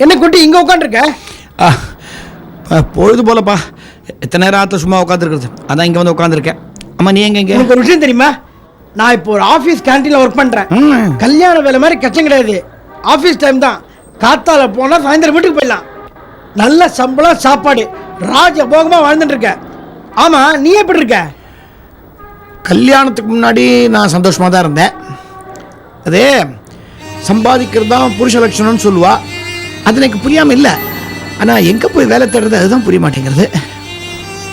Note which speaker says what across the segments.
Speaker 1: என்ன குட்டி இங்க உட்காந்துருக்க
Speaker 2: பொழுது போலப்பா. எத்தனை நேரம் ஆற்ற சும்மா உட்காந்துருக்குறது அதான் இங்கே வந்து உட்காந்துருக்கேன் அம்மா நீ எங்க இங்கே?
Speaker 1: உனக்கு ஒரு விஷயம் தெரியுமா? நான் இப்போ ஒரு ஆபீஸ் கேண்டீன்ல ஒர்க் பண்றேன்.
Speaker 2: ம்.
Speaker 1: கல்யாண வேலை மாதிரி கஷ்டம் கிடையாது. ஆபீஸ் டைம் தான். காத்தால போனா சாயந்தரம் வீட்டுக்கு போயிடலாம். நல்ல சம்பளம் சாப்பாடு. ராஜ போகமா வாழ்ந்துட்டு இருக்க ஆமா நீ எப்படி இருக்க?
Speaker 2: கல்யாணத்துக்கு முன்னாடி நான் சந்தோஷமாக தான் இருந்தேன். அதே சம்பாதிக்கிறது தான் புருஷ லட்சணம்னு சொல்லுவா. அது எனக்கு புரியாமல் இல்லை. ஆனால் எங்கே போய் வேலை தேடுறது அதுதான் புரிய மாட்டேங்கிறது.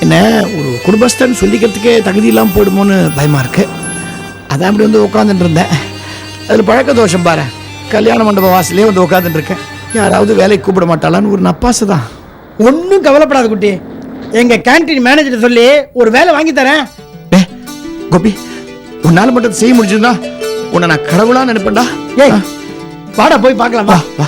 Speaker 2: என்ன ஒரு குடும்பஸ்தன் சொல்லிக்கிறதுக்கே தகுதி இல்லாமல் போயிடுமோன்னு பயமாக இருக்குது அதான் அப்படி வந்து உட்காந்துட்டு இருந்தேன். அதில் பழக்க தோஷம் பாரு கல்யாண மண்டப வாசலே வந்து உட்காந்துட்டு இருக்கேன் யாராவது வேலைக்கு கூப்பிட மாட்டாளான்னு ஒரு நப்பாசு தான்.
Speaker 1: ஒன்றும் கவலைப்படாத குட்டி. எங்க கேண்டீன் மேனேஜர் சொல்லி ஒரு வேலை வாங்கி தரேன்.
Speaker 2: டே கோபி உன்னால் மட்டும் செய்ய முடிஞ்சதுன்னா உன்னை நான் கடவுளாக நினைப்பேன்டா.
Speaker 1: ஏய் வாடா போய் பார்க்கலாம்
Speaker 2: வா.
Speaker 1: வா
Speaker 2: வா.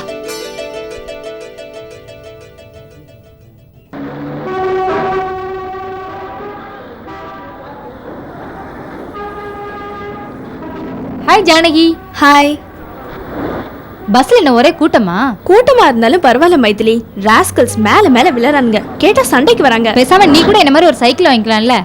Speaker 3: ஹாய் ஜானகி
Speaker 4: ஹாய்
Speaker 3: பஸ்ல என்ன ஒரே கூட்டமா?
Speaker 4: கூட்டமா இருந்தாலும் பரவாயில்ல மைதிலி. ராஸ்கல்ஸ் மேல மேல விழறானுங்க கேட்டா சண்டைக்கு வராங்க.
Speaker 3: பேசாம நீ கூட என்ன மாதிரி ஒரு சைக்கிள் வாங்கிக்கலாம்ல?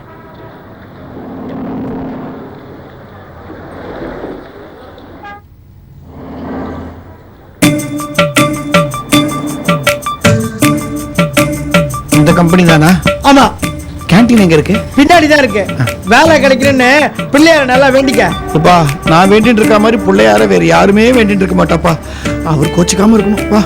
Speaker 2: இந்த கம்பெனி தானா?
Speaker 1: ஆமா.
Speaker 2: கேண்டீன் எங்க இருக்கு?
Speaker 1: பின்னாடி தான் இருக்கு வேலை கிடைக்கிறேன்னு பிள்ளையார நல்லா வேண்டிக்க.
Speaker 2: அப்பா நான் வேண்டிட்டு இருக்க மாதிரி பிள்ளையார வேற யாருமே வேண்டிட்டு இருக்க மாட்டாப்பா. அவர் கோச்சிக்காம இருக்கணும். வா.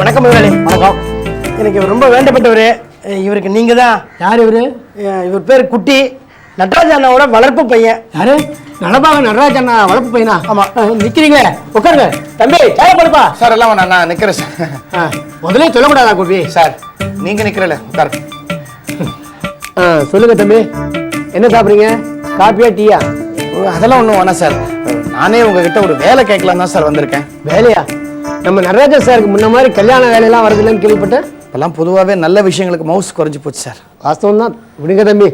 Speaker 1: வணக்கம் வணக்கம். எனக்கு ரொம்ப வேண்டப்பட்டவர். இவருக்கு நீங்க தான்
Speaker 5: யார் இவரு?
Speaker 1: இவர் பேர் குட்டி. நடராஜ அண்ணாவோட வளர்ப்பு பையன்.
Speaker 5: யாரு? நடபாக நடராஜ் அண்ணா வளர்ப்பு பையனா?
Speaker 1: ஆமா.
Speaker 5: அஹ், நிக்கிறீங்களே. உட்காருங்க. தம்பி சாய படுப்பா.
Speaker 2: சார் எல்லாம் வேணாம் நான் நிக்கிறேன் சார்.
Speaker 5: அஹ், முதல்ல சொல்லக்கூடாதா கோபி?
Speaker 2: சார் நீங்க நிக்கிறல உட்கார்.
Speaker 5: அஹ், சொல்லுங்க தம்பி. என்ன சாப்பிடுறீங்க? காப்பியா டீயா?
Speaker 2: அதெல்லாம் ஒன்றும் வேணாம் சார். நானே உங்ககிட்ட ஒரு வேலை கேட்கலாம் தான் சார் வந்திருக்கேன்.
Speaker 5: வேலையா? நம்ம நடராஜன் சாருக்கு முன்ன மாதிரி கல்யாண வேலையெல்லாம் வருதுல்லன்னு கேள்விப்பட்டேன்.
Speaker 2: இப்பெல்லாம் பொதுவாகவே நல்ல விஷயங்களுக்கு மவுஸ் குறைஞ்சு போச்சு சார்.
Speaker 5: வாஸ்தவம் தான் விடுங்க தம்பி.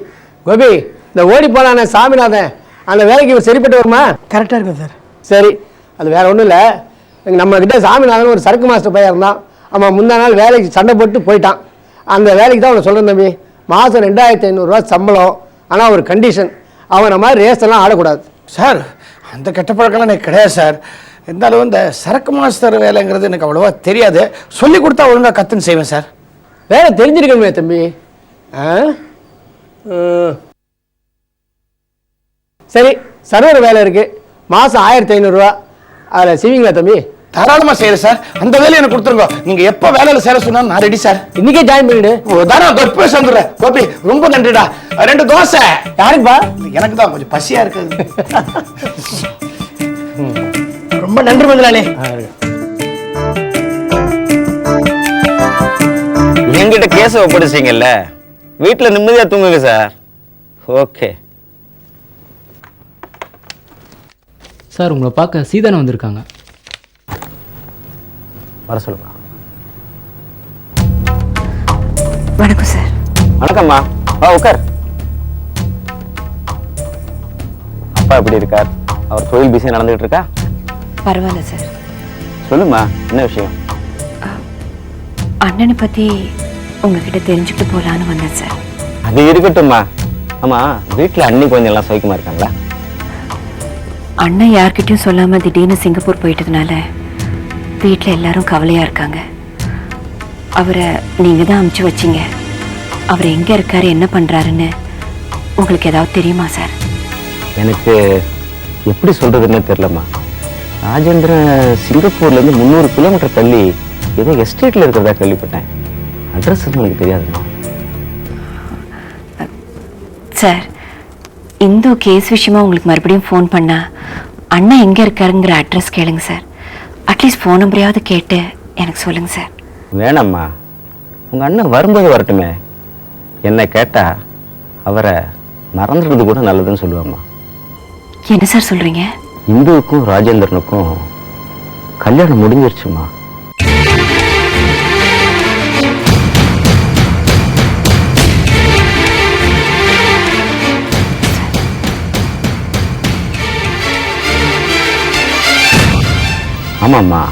Speaker 5: கோபி இந்த ஓடி போனானே சாமிநாதன். அந்த வேலைக்கு இவர் சரிப்பட்டு வருமா?
Speaker 1: கரெக்டா இருக்கும் சார்.
Speaker 5: சரி. அது வேற ஒன்றும் இல்லை. நம்ம கிட்ட சாமிநாதன் ஒரு சரக்கு மாஸ்டர் பையன் இருந்தான். அவன் முந்தா நாள் வேலைக்கு சண்டை போட்டு போயிட்டான். அந்த வேலைக்கு தான் அவனை சொல்கிறேன் தம்பி. மாதம் ரெண்டாயிரத்தி ஐநூறுரூவா சம்பளம். ஆனால் ஒரு கண்டிஷன் அவனை மாதிரி ரேஸ் எல்லாம் ஆடக்கூடாது.
Speaker 2: சார் அந்த கெட்ட பழக்கம்லாம் எனக்கு கிடையாது சார். இருந்தாலும் இந்த சரக்கு மாஸ்டர் வேலைங்கிறது எனக்கு அவ்வளோவா தெரியாது. சொல்லி கொடுத்தா ஒழுங்காக கத்துன்னு செய்வேன் சார்.
Speaker 5: வேலை தெரிஞ்சிருக்கணுமே தம்பி. ஆ? ம். சரி சர்வர் வேலை இருக்குது மாதம் ஆயிரத்தி ஐநூறுரூவா அதில் செய்வீங்களா தம்பி?
Speaker 2: தாராளமாக செய்கிறேன் சார். அந்த வேலையை எனக்கு கொடுத்துருங்க. நீங்கள் எப்போ வேலையில் சேர சொன்னாலும் நான் ரெடி சார்.
Speaker 5: இன்றைக்கே ஜாயின்
Speaker 2: ஓ, தாராளம் தொப்பே வந்துடுறேன் கோபி ரொம்ப நன்றிடா. ரெண்டு தோசை.
Speaker 5: யாருக்குப்பா?
Speaker 2: எனக்கு தான் கொஞ்சம் பசியா இருக்குது
Speaker 1: ரொம்ப நன்றி முதலாளி
Speaker 6: என்கிட்ட கேஸை ஒப்படைச்சிங்கல்ல? வீட்டில் நிம்மதியாக தூங்குங்க சார். ஓகே.
Speaker 7: சார் உங்களை பார்க்க சீதானம் வந்திருக்காங்க.
Speaker 6: வர சொல்லுங்க.
Speaker 4: வணக்கம் சார்.
Speaker 6: வணக்கம்மா. வா உட்கார். அப்பா எப்படி இருக்கார்? அவர் தொழில் பிஸியாக நடந்துகிட்டு இருக்கா?
Speaker 4: பரவாயில்ல சார்
Speaker 6: சொல்லுமா என்ன விஷயம்?
Speaker 4: அண்ணனை பத்தி உங்ககிட்ட தெரிஞ்சுக்கிட்டு போலான்னு வந்தேன் சார்
Speaker 6: அது இருக்கட்டும்மா. ஆமா வீட்டில் அண்ணி கொஞ்சம் எல்லாம் சௌக்கியமா இருக்காங்களா?
Speaker 4: அண்ணன் யார்கிட்டயும் சொல்லாம திடீர்னு சிங்கப்பூர் போயிட்டதுனால வீட்டில் எல்லாரும் கவலையா இருக்காங்க. அவரை நீங்க தான் அமுச்சு வச்சீங்க. அவர் எங்க இருக்காரு என்ன பண்றாருன்னு உங்களுக்கு ஏதாவது தெரியுமா சார்
Speaker 6: எனக்கு எப்படி சொல்றதுன்னே தெரியலம்மா. ராஜேந்திரன் சிங்கப்பூர்ல இருந்து முந்நூறு கிலோமீட்டர் தள்ளி ஏதோ எஸ்டேட்ல இருக்கிறதா கேள்விப்பட்டேன். அட்ரஸ் எனக்கு தெரியாதும்மா
Speaker 4: சார் இந்து கேஸ் விஷயமா உங்களுக்கு மறுபடியும் ஃபோன் பண்ணா அண்ணா எங்க இருக்காருங்கிற அட்ரஸ் கேளுங்க சார். அட்லீஸ்ட் ஃபோன் நம்பரையாவது கேட்டு எனக்கு சொல்லுங்க சார்.
Speaker 6: வேணாம்மா. உங்கள் அண்ணன் வரும்போது வரட்டுமே. என்ன கேட்டா அவரை மறந்துடுறது கூட நல்லதுன்னு சொல்லுவாம்மா.
Speaker 4: என்ன சார் சொல்றீங்க?
Speaker 6: இந்துவுக்கும் ராஜேந்திரனுக்கும் கல்யாணம் முடிஞ்சிருச்சுமா? ஆமாம்மா.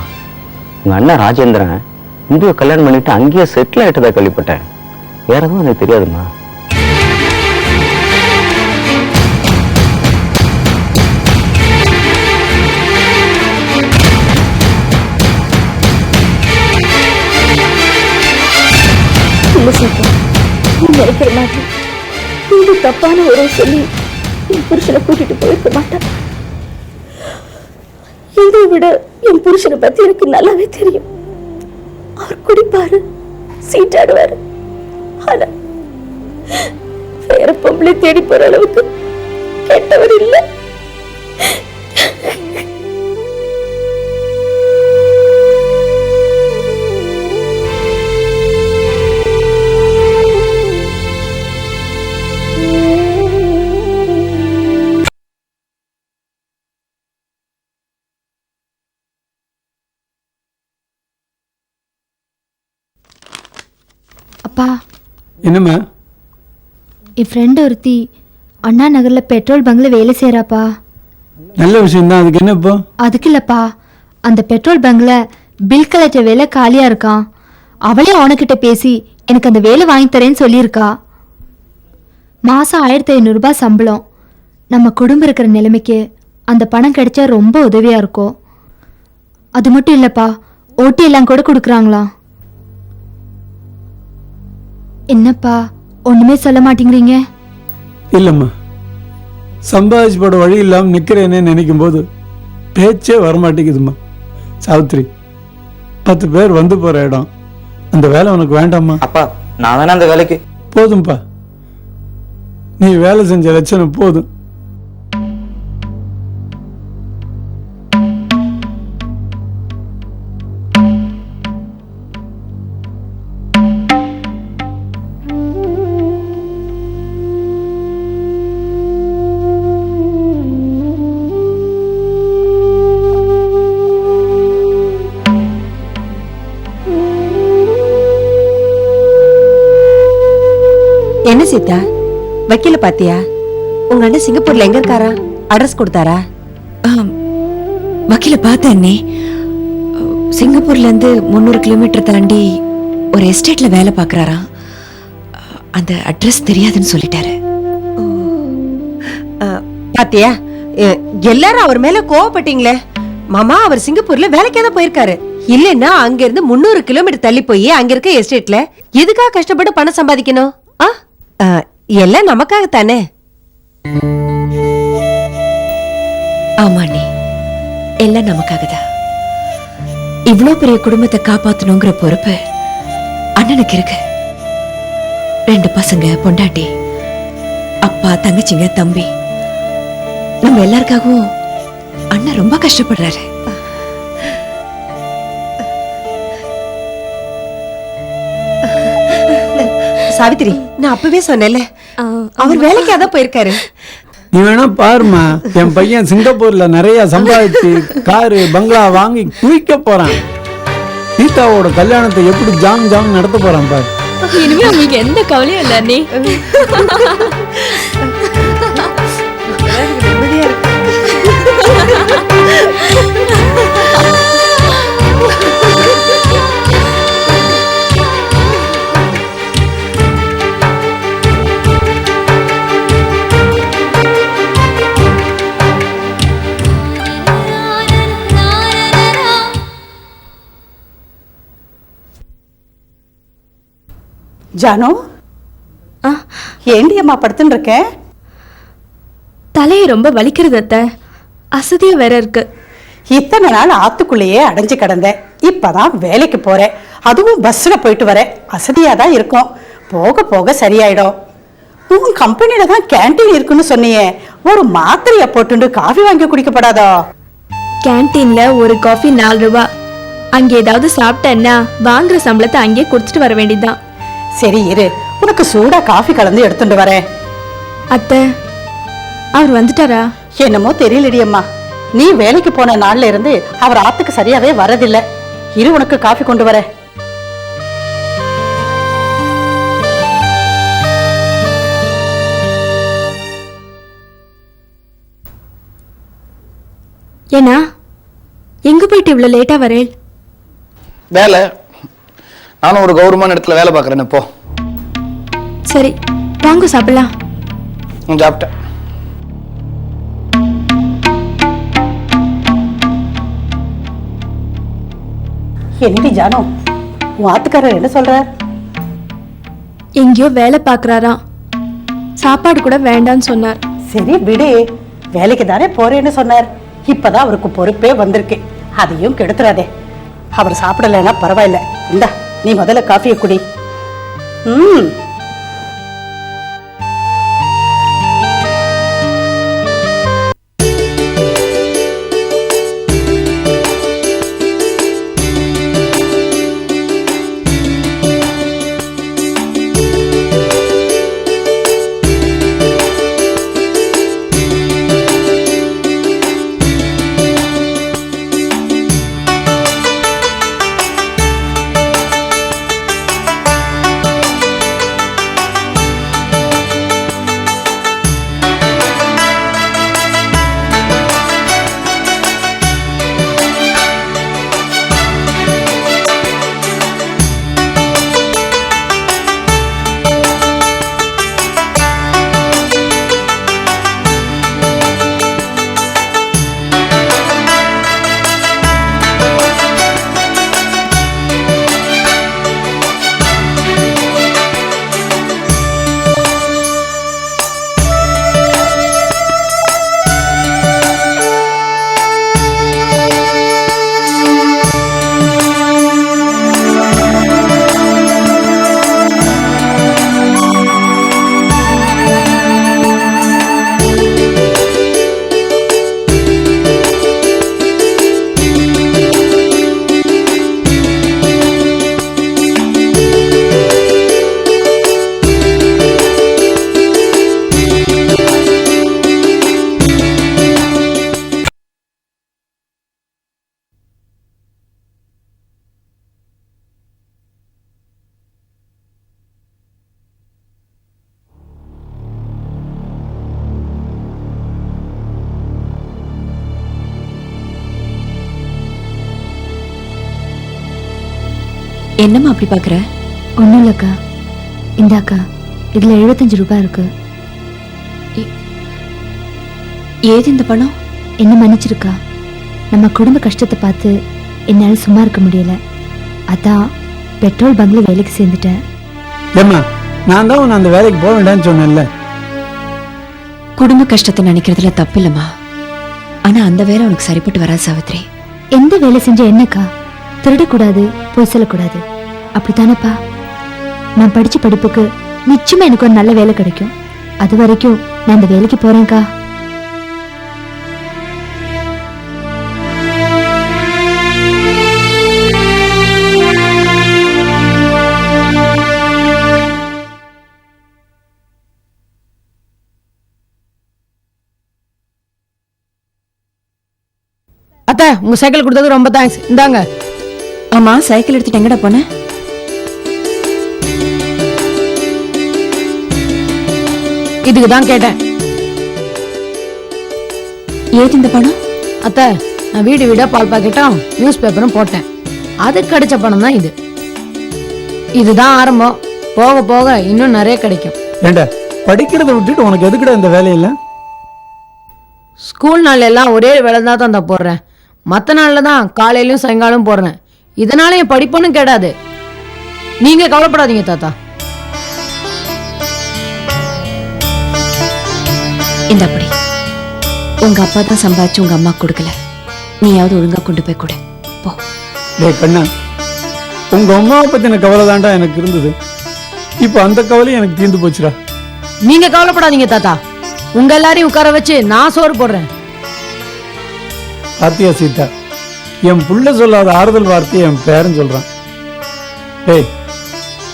Speaker 6: உங்கள் அண்ணன் ராஜேந்திரன் இந்துவை கல்யாணம் பண்ணிட்டு அங்கேயே செட்டில் ஆகிட்டதா கேள்விப்பட்டேன். வேற எதுவும் எனக்கு தெரியாதும்மா.
Speaker 8: இல்ல சீதா நீ நினைக்கிற மாதிரி நீங்க தப்பான உறவு சொல்லி என் புருஷனை கூட்டிட்டு போயிருக்க மாட்டேன். இதை விட என் புருஷனை பத்தி எனக்கு நல்லாவே தெரியும். அவர் குடிப்பாரு சீட்டாடுவாரு. ஆனா வேற பொம்பளை தேடி போற அளவுக்கு கெட்டவர் இல்லை.
Speaker 1: என்னம்மா?
Speaker 3: என் ஃப்ரெண்டு ஒருத்தி அண்ணா நகரில் பெட்ரோல் பங்கில் வேலை செய்கிறாப்பா
Speaker 1: நல்ல விஷயம் தான் அதுக்கு என்ன இப்போ?
Speaker 3: அதுக்கு இல்லைப்பா. அந்த பெட்ரோல் பங்கில் பில் கலெக்டர் வேலை காலியாக இருக்கான். அவளே அவனுக்கிட்ட பேசி எனக்கு அந்த வேலை வாங்கி தரேன்னு சொல்லியிருக்கா. மாதம் ஆயிரத்தி ஐநூறுரூபா சம்பளம். நம்ம குடும்பம் இருக்கிற நிலைமைக்கு அந்த பணம் கிடைச்சா ரொம்ப உதவியாக இருக்கும். அது மட்டும் இல்லைப்பா ஓட்டி எல்லாம் கூட கொடுக்குறாங்களாம். என்னப்பா ஒன்றுமே சொல்ல மாட்டேங்கிறீங்க?
Speaker 9: இல்லைம்மா. சம்பாதிச்சு போட வழி இல்லாமல் நிற்கிறேனே நினைக்கும் போது பேச்சே வரமாட்டேங்குதும்மா. சாவித்ரி பத்து பேர் வந்து போகிற இடம். அந்த வேலை உனக்கு வேண்டாம்மா.
Speaker 10: அப்பா நான் வேணா அந்த வேலைக்கு?
Speaker 9: போதும்ப்பா. நீ வேலை செஞ்ச லட்சணம் போதும்.
Speaker 11: சீதா வக்கீல பாத்தியா? உங்க அண்ணன் சிங்கப்பூர்ல எங்க இருக்காரா? அட்ரஸ் கொடுத்தாரா? வக்கீல பார்த்தேன் அண்ணே. சிங்கப்பூர்ல இருந்து முந்நூறு கிலோமீட்டர் தாண்டி ஒரு எஸ்டேட்ல வேலை பார்க்கறாராம் அந்த அட்ரஸ் தெரியாதுன்னு சொல்லிட்டாரு. பாத்தியா? எல்லாரும் அவர் மேல கோவப்பட்டீங்களே. மாமா அவர் சிங்கப்பூர்ல வேலைக்கே தான் போயிருக்காரு. இல்லைன்னா அங்க இருந்து முந்நூறு கிலோமீட்டர் தள்ளி போய் அங்க இருக்க எஸ்டேட்ல எதுக்காக கஷ்டப்பட்டு பணம் சம்பாதிக்கணும்? ஆ? எல்லாம் நமக்காக தானே ஆமா எல்லாம் நமக்காக தான் இவ்ளோ பெரிய குடும்பத்தை காப்பாத்தணுங்கிற பொறுப்பு அண்ணனுக்கு இருக்கு. ரெண்டு பசங்க பொண்டாட்டி அப்பா தங்கச்சிங்க தம்பி. நம்ம எல்லாருக்காகவும் அண்ணன் ரொம்ப கஷ்டப்படுறாரு. சாவித்திரி நான் அப்பவே சொன்னேன்ல. அவர் வேலைக்காக தான் போயிருக்காரு.
Speaker 9: நீ வேணா பாருமா என் பையன் சிங்கப்பூர்ல நிறைய சம்பாதிச்சு காரு பங்களா வாங்கி குவிக்க போறான். சீதாவோட கல்யாணத்தை எப்படி ஜாம் ஜாம் நடத்த போறான் பாரு.
Speaker 3: இனிமே உங்களுக்கு எந்த கவலையும் இல்லை நீ
Speaker 11: ஜானு? ஏண்டி அம்மா படுத்துன்னு இருக்க?
Speaker 8: தலையை ரொம்ப வலிக்கிறது அத்தை. அசதியா வேற இருக்கு.
Speaker 11: இத்தனை நாள் ஆத்துக்குள்ளேயே அடைஞ்சு கிடந்தேன். இப்பதான் வேலைக்கு போறேன். அதுவும் பஸ்ல போயிட்டு வரேன். அசதியா தான் இருக்கும். போக போக சரியாயிடும். உன் கம்பெனில தான் கேண்டீன் இருக்குன்னு சொன்னியே. ஒரு மாத்திரைய போட்டுண்டு காஃபி வாங்கி குடிக்கப்படாதோ?
Speaker 8: கேன்டீன்ல ஒரு காஃபி நாலு ரூபா. அங்க ஏதாவது சாப்பிட்டேன்னா வாங்குற சம்பளத்தை அங்கேயே கொடுத்துட்டு வர வேண்டியதுதான்.
Speaker 10: சரி இரு. உனக்கு சூடா காஃபி கலந்து எடுத்துட்டு வரேன்.
Speaker 8: அத்தை அவர் வந்துட்டாரா?
Speaker 10: என்னமோ தெரியலடி அம்மா. நீ வேலைக்கு போன நாள்ல இருந்து அவர் ஆத்துக்கு சரியாவே வரதில்ல. இரு உனக்கு காஃபி கொண்டு வரேன்.
Speaker 8: ஏன்னா எங்க போயிட்டு இவ்வளவு லேட்டா வரேன்
Speaker 2: வேலை. நானும் ஒரு கௌரவமான இடத்துல வேலை பார்க்குறேன் இப்போ
Speaker 8: சரி வாங்க சாப்பிடலாம்.
Speaker 2: சாப்பிட்டேன்.
Speaker 10: என்னடி ஜானு? உன் ஆத்துக்காரர் என்ன சொல்றார்?
Speaker 8: எங்கேயோ வேலை பார்க்கறாராம். சாப்பாடு கூட வேண்டான்னு சொன்னார்.
Speaker 10: சரி விடு. வேலைக்கு தானே போறேன்னு சொன்னார். இப்பதான் அவருக்கு பொறுப்பே வந்திருக்கு. அதையும் கெடுத்துறாதே. அவர் சாப்பிடலைன்னா பரவாயில்ல. இந்தா. நீ முதல்ல காஃபியை குடி. ம்.
Speaker 4: என்னம்மா அப்படி பாக்குற
Speaker 3: ஒன்றும் இல்லைக்கா இந்தாக்கா இதில் எழுபத்தஞ்சு ரூபாய் இருக்கு.
Speaker 4: ஏது இந்த பணம்?
Speaker 3: என்ன மன்னிச்சிருக்கா. நம்ம குடும்ப கஷ்டத்தை பார்த்து என்னால் சும்மா இருக்க முடியல. அதான் பெட்ரோல் பங்க்ல வேலைக்கு சேர்ந்துட்டேன்.
Speaker 9: ஏம்மா நான் தான் உன்னை அந்த வேலைக்கு போக வேண்டாம்னு சொன்னேன்ல.
Speaker 4: குடும்ப கஷ்டத்தை நினைக்கிறதுல தப்பு இல்லம்மா ஆனா அந்த வேலை உனக்கு சரிப்பட்டு வராது சாவித்ரி.
Speaker 3: எந்த வேலை செஞ்ச என்னக்கா? திருடக்கூடாது பொய் சொல்லக்கூடாது. அப்படித்தானப்பா? நான் படிச்ச படிப்புக்கு நிச்சயமா எனக்கு ஒரு நல்ல வேலை கிடைக்கும். அது வரைக்கும் நான் இந்த வேலைக்கு போறேன்க்கா.
Speaker 12: அத்தை உங்க சைக்கிள் கொடுத்தது ரொம்ப தேங்க்ஸ் இந்தாங்க.
Speaker 4: ஆமா சைக்கிள் எடுத்துட்டு எங்கடா போன?
Speaker 12: இதுக்கு தான் கேட்டேன்.
Speaker 4: ஏது இந்த பணம்?
Speaker 12: அத்தை நான் வீடு வீடா பால் பாக்கெட்டும் நியூஸ் பேப்பரும் போட்டேன். அதுக்கு கிடைச்ச பணம் தான் இது. இதுதான் ஆரம்பம். போக போக இன்னும் நிறைய கிடைக்கும்.
Speaker 9: ஏண்டா படிக்கிறத விட்டுட்டு உனக்கு எதுக்குடா இந்த வேலையில்லை
Speaker 12: ஸ்கூல் நாள்ல எல்லாம் ஒரே வேலை தான் தான் தான் போடுறேன். மற்ற நாளில் தான் காலையிலயும் சாயங்காலம் போடுறேன். இதனால என் படிப்பும் கேடாது. நீங்க கவலைப்படாதீங்க தாத்தா.
Speaker 4: இந்த அப்படி உங்க அப்பா தான் சம்பாதிச்சு உங்க அம்மா கொடுக்கல. நீயாவது ஒழுங்கா கொண்டு போய் கொடு. போ.
Speaker 9: டேய் கண்ணா உங்க அம்மாவை பத்தின கவலை தான்டா எனக்கு இருந்தது. இப்போ அந்த கவலையும் எனக்கு தீர்ந்து போச்சுடா.
Speaker 12: நீங்க கவலைப்படாதீங்க தாத்தா. உங்க எல்லாரையும் உட்கார வச்சு நான் சோறு போடுறேன்.
Speaker 9: பாத்தியா சீதா? என் புள்ள சொல்லாத ஆறுதல் வார்த்தையை என் பேரன் சொல்றான். டேய்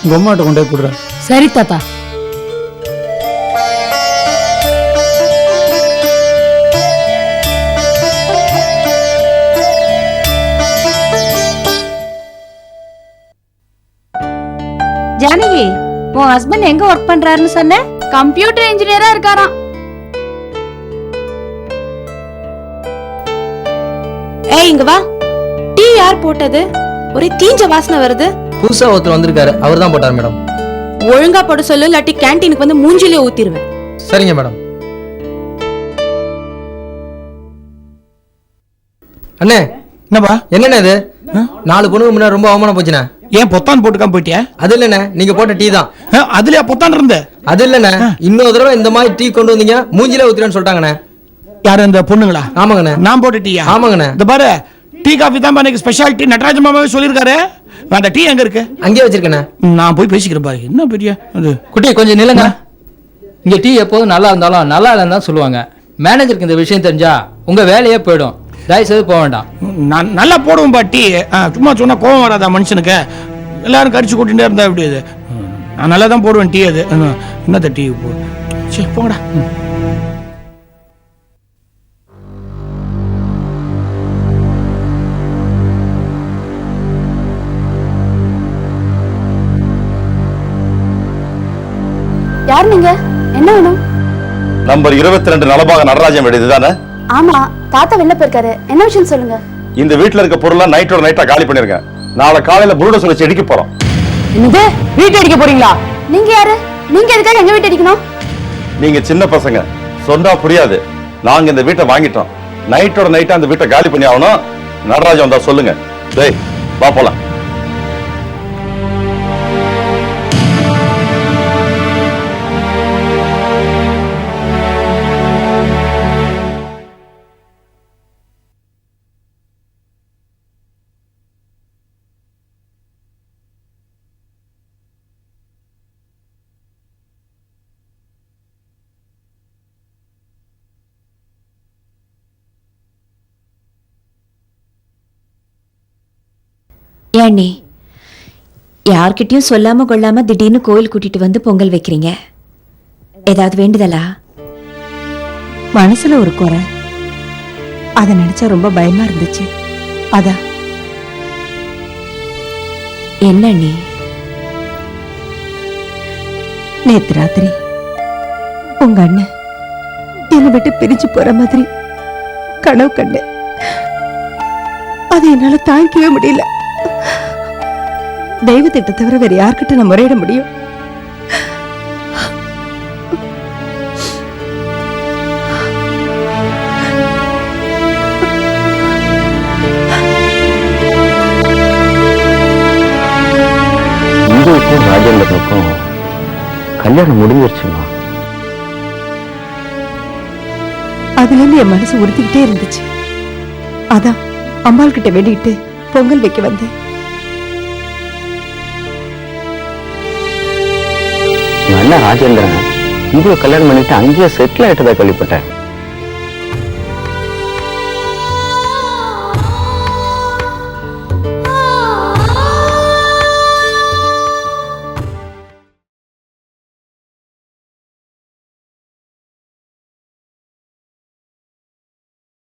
Speaker 9: உங்க அம்மாட்ட கொண்டே கொடுறேன்.
Speaker 8: சரி தாத்தா.
Speaker 11: ஜானகி உன் ஹஸ்பண்ட் எங்க ஒர்க் பண்றாருன்னு சொன்ன?
Speaker 3: கம்ப்யூட்டர் இன்ஜினியரா இருக்காராம்.
Speaker 8: ஏய் இங்க வா. யார் போட்டது? ஒரே தீஞ்ச வாசனை வருது.
Speaker 7: புதுசா ஒருத்தர் வந்திருக்காரு. அவர் தான் போட்டார் மேடம்.
Speaker 8: ஒழுங்கா போட சொல்லு இல்லாட்டி கேண்டீனுக்கு வந்து மூஞ்சிலே ஊத்திடுவேன்
Speaker 7: சரிங்க மேடம். அண்ணே
Speaker 2: என்னப்பா?
Speaker 7: என்னண்ணே இது? நாலு பொண்ணுக்கு முன்னாடி ரொம்ப அவமானம் போச்சுண்ணே.
Speaker 2: ஏன் பொத்தான் போட்டுக்காம போயிட்டியா?
Speaker 7: அது இல்லண்ணே நீங்க போட்ட டீ தான்.
Speaker 2: அதுலயா பொத்தான் இருந்த?
Speaker 7: அது இல்லண்ணே இன்னொரு தடவை இந்த மாதிரி டீ கொண்டு வந்தீங்க மூஞ்சில ஊத்துறேன்னு சொல்லிட்டாங்கண்ணே.
Speaker 2: யாரு இந்த பொண்ணுங்களா?
Speaker 7: ஆமாங்கண்ணே.
Speaker 2: நான் போட்ட டீயா?
Speaker 7: ஆமாங்கண்ணே.
Speaker 2: இந்த பாரு டீ காஃபி தான் எனக்கு ஸ்பெஷாலிட்டி நடராஜ மாமாவே சொல்லியிருக்காரு. அந்த டீ எங்க இருக்கு?
Speaker 7: அங்கேயே வச்சிருக்கேண்ணே.
Speaker 2: நான் போய் பேசிக்கிறேன் பாரு. என்ன பெரிய அது
Speaker 7: குட்டி கொஞ்சம் நில்லுங்க. இங்க டீ எப்போதும் நல்லா இருந்தாலும் நல்லா இல்லைன்னு தான் சொல்லுவாங்க. மேனேஜருக்கு இந்த விஷயம் தெரிஞ்சா உங்க வேலையே போயிடும். தயவு செய்து போக வேண்டாம்.
Speaker 2: நான் நல்லா போடுவேன் பா டீ. ஆ, சும்மா சொன்னா கோவம் வராதா மனுஷனுக்கு? எல்லாரும் கடிச்சு கூட்டிகிட்டே இருந்தா எப்படி அது நான் நல்லா தான் போடுவேன் டீ அது. என்னத்த டீ போ சரி போங்கடா.
Speaker 3: யார் நீங்க? என்ன வேணும்?
Speaker 13: நம்பர் இருபத்தி ரெண்டு நலபாக நடராஜன் வீடு இதுதானே?
Speaker 3: ஆமா தாத்தா வெளில போயிருக்காரு. என்ன விஷயம் சொல்லுங்க?
Speaker 13: இந்த வீட்ல இருக்க பொருள்லாம் நைட்டோட நைட்டா காலி பண்ணிருக்கேன் நாளை காலையில புருட சொல்லி செடிக்க போறோம்.
Speaker 11: என்னது? வீட்டு அடிக்க போறீங்களா?
Speaker 3: நீங்க யாரு? நீங்க எதுக்காக எங்க வீட்டு அடிக்கணும்?
Speaker 13: நீங்க சின்ன பசங்க. சொன்னா புரியாது. நாங்க இந்த வீட்டை வாங்கிட்டோம். நைட்டோட நைட்டா அந்த வீட்டை காலி பண்ணி ஆகணும். நடராஜன் வந்தா சொல்லுங்க. டேய் வா போலாம்.
Speaker 4: ஏண்ணே யார்கிட்டயும் சொல்லாம கொள்ளாம திடீர்னு கோயில் கூட்டிட்டு வந்து பொங்கல் வைக்கிறீங்க? ஏதாவது வேண்டுதலா?
Speaker 11: மனசுல ஒரு குறை. அத நினைச்சா ரொம்ப பயமா இருந்துச்சு. அதான்
Speaker 4: என்ன நீ
Speaker 11: நேத்து ராத்திரி உங்க அண்ணன் என்னை விட்டு பிரிஞ்சு போற மாதிரி கனவு கண்டேன். அதை என்னால தாங்கிக்கவே முடியல. தெய்வத்திட்ட தவிர வேற யார்கிட்ட நான் முறையிட முடியும்?
Speaker 6: இந்துவுக்கும் ராஜேந்திரனுக்கும் கல்யாணம் முடிஞ்சிருச்சுமா?
Speaker 11: அதுல இருந்து என் மனசு உறுத்திக்கிட்டே இருந்துச்சு. அதான் அம்பாள் கிட்ட வேண்டிக்கிட்டு பொங்கல் வைக்க வந்தேன்.
Speaker 6: என்ன ராஜேந்திரன்? இந்துவை கல்யாணம் பண்ணிட்டு அங்கேயே செட்டில் ஆயிட்டதா கேள்விப்பட்டேன்.